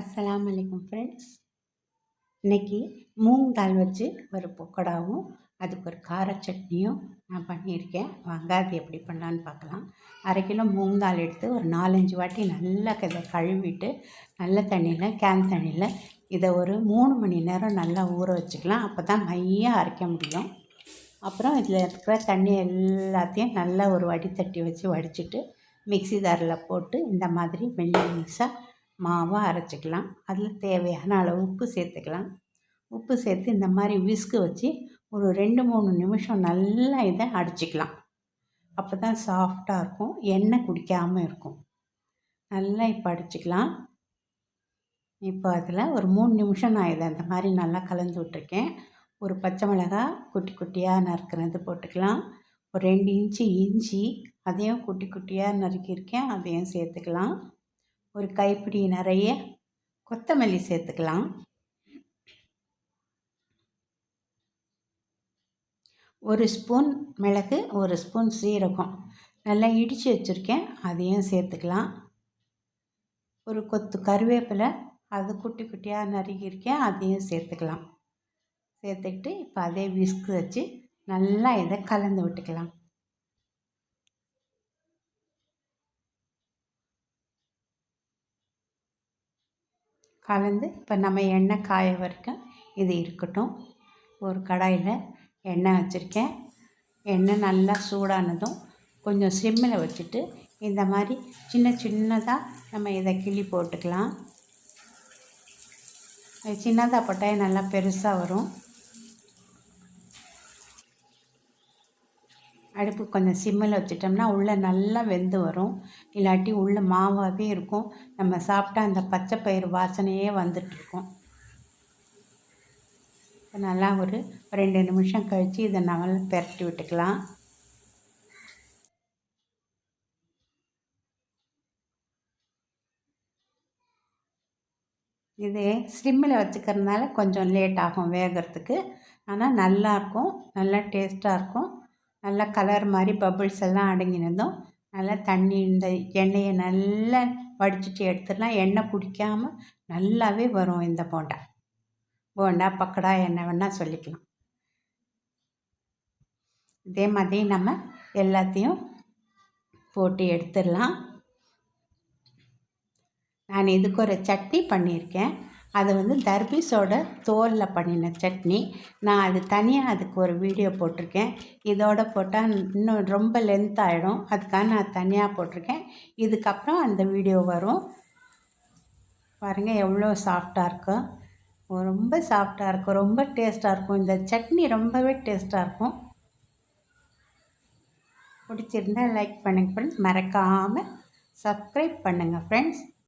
அஸ்லாம் வலைக்கம் ஃப்ரெண்ட்ஸ் இன்றைக்கி மூங் தால் வச்சு ஒரு பொக்கடாவும் அதுக்கு ஒரு கார சட்னியும் நான் பண்ணியிருக்கேன். வாங்க அது எப்படி பண்ணலான்னு பார்க்கலாம். அரை கிலோ மூங் தால் எடுத்து ஒரு நாலஞ்சு வாட்டி நல்லா இதை கழுவிட்டு நல்ல தண்ணியில் கேன் தண்ணியில் இதை ஒரு மூணு மணி நேரம் நல்லா ஊற வச்சுக்கலாம். அப்போ தான் மையாக அரைக்க முடியும். அப்புறம் இதில் இருக்கிற தண்ணி எல்லாத்தையும் நல்லா ஒரு வடித்தட்டி வச்சு வடிச்சிட்டு மிக்சி தாரில் போட்டு இந்த மாதிரி மெல்லிசாக மாவாக அரைச்சிக்கலாம். அதில் தேவையான அளவு உப்பு சேர்த்துக்கலாம். உப்பு சேர்த்து இந்த மாதிரி விஸ்கு வச்சு ஒரு ரெண்டு மூணு நிமிஷம் நல்லா இதை அடிச்சிக்கலாம். அப்போ தான் சாஃப்டாக இருக்கும். எண்ணெய் குடிக்காமல் இருக்கும். நல்லா இப்போ அடிச்சிக்கலாம். இப்போ அதில் ஒரு மூணு நிமிஷம் நான் இதை அந்த மாதிரி நல்லா கலந்து விட்ருக்கேன் ஒரு பச்சை மிளகா குட்டி குட்டியாக நறுக்கிறது போட்டுக்கலாம். ஒரு ரெண்டு இன்ச்சு இஞ்சி அதையும் குட்டி குட்டியாக நறுக்கியிருக்கேன். அதையும் சேர்த்துக்கலாம். ஒரு கைப்பிடி நிறைய கொத்தமல்லி சேர்த்துக்கலாம். ஒரு ஸ்பூன் மிளகு ஒரு ஸ்பூன் சீரகம். நல்லா இடித்து வச்சுருக்கேன் அதையும் சேர்த்துக்கலாம். ஒரு கொத்து கருவேப்பிலை அது குட்டி குட்டியாக நறுக்கியிருக்கேன் அதையும் சேர்த்துக்கலாம். சேர்த்துக்கிட்டு இப்போ அதே விஸ்கு வச்சு நல்லா இதை கலந்து விட்டுக்கலாம். கலந்து இப்போ நம்ம எண்ணெய் காய வரைக்கும் இது இருக்கட்டும். ஒரு கடாயில் எண்ணெய் வச்சுருக்கேன். எண்ணெய் நல்லா சூடானதும் கொஞ்சம் சிம்மில் வச்சுட்டு இந்த மாதிரி சின்ன சின்னதாக நம்ம இதை கிள்ளி போட்டுக்கலாம். சின்னதாக போட்டால் நல்லா பெருசாக வரும். அடுப்பு கொஞ்சம் சிம்மில் வச்சிட்டோம்னா உள்ளே நல்லா வெந்து வரும். இல்லாட்டி உள்ளே மாவாகவே இருக்கும். நம்ம சாப்பிட்டா அந்த பச்சை பயிறு வாசனையே வந்துட்டுருக்கும் நல்லா ஒரு ரெண்டு நிமிஷம் கழித்து இதை நம்ம பெரட்டி விட்டுக்கலாம். இது ஸ்லிம்மில் வச்சுக்கிறதுனால கொஞ்சம் லேட் ஆகும் வேகிறதுக்கு. ஆனால் நல்லாயிருக்கும் நல்லா டேஸ்ட்டாக இருக்கும். நல்லா கலர் மாதிரி பபுள்ஸ் எல்லாம் அடங்கினதும் நல்லா தண்ணி இந்த எண்ணெயை நல்லா வடிச்சிட்டு எடுத்துடலாம். எண்ணெய் குடிக்காமல் நல்லாவே வரும் இந்த போண்டா. போண்டா பக்கடா எண்ணெய் வேணால் சொல்லிக்கலாம். இதே மாதிரி நம்ம எல்லாத்தையும் போட்டு எடுத்துடலாம். நான் இதுக்கு ஒரு சட்னி பண்ணியிருக்கேன். அது வந்து தர்பீஸோட தோலில் பண்ணின சட்னி. நான் அது தனியாக அதுக்கு ஒரு வீடியோ போட்டிருக்கேன். இதோட போட்டால் இன்னும் ரொம்ப லென்த் ஆகிடும் அதுக்காக நான் தனியாக போட்டிருக்கேன். இதுக்கப்புறம் அந்த வீடியோ வரும். பாருங்கள் எவ்வளோ சாஃப்டாக இருக்கும் ரொம்ப சாஃப்டாக இருக்கும் ரொம்ப டேஸ்ட்டாக இருக்கும். இந்த சட்னி ரொம்பவே டேஸ்ட்டாக இருக்கும். பிடிச்சிருந்தால் லைக் பண்ணுங்கள் ஃப்ரெண்ட்ஸ் மறக்காமல் சப்ஸ்கிரைப் பண்ணுங்கள் ஃப்ரெண்ட்ஸ்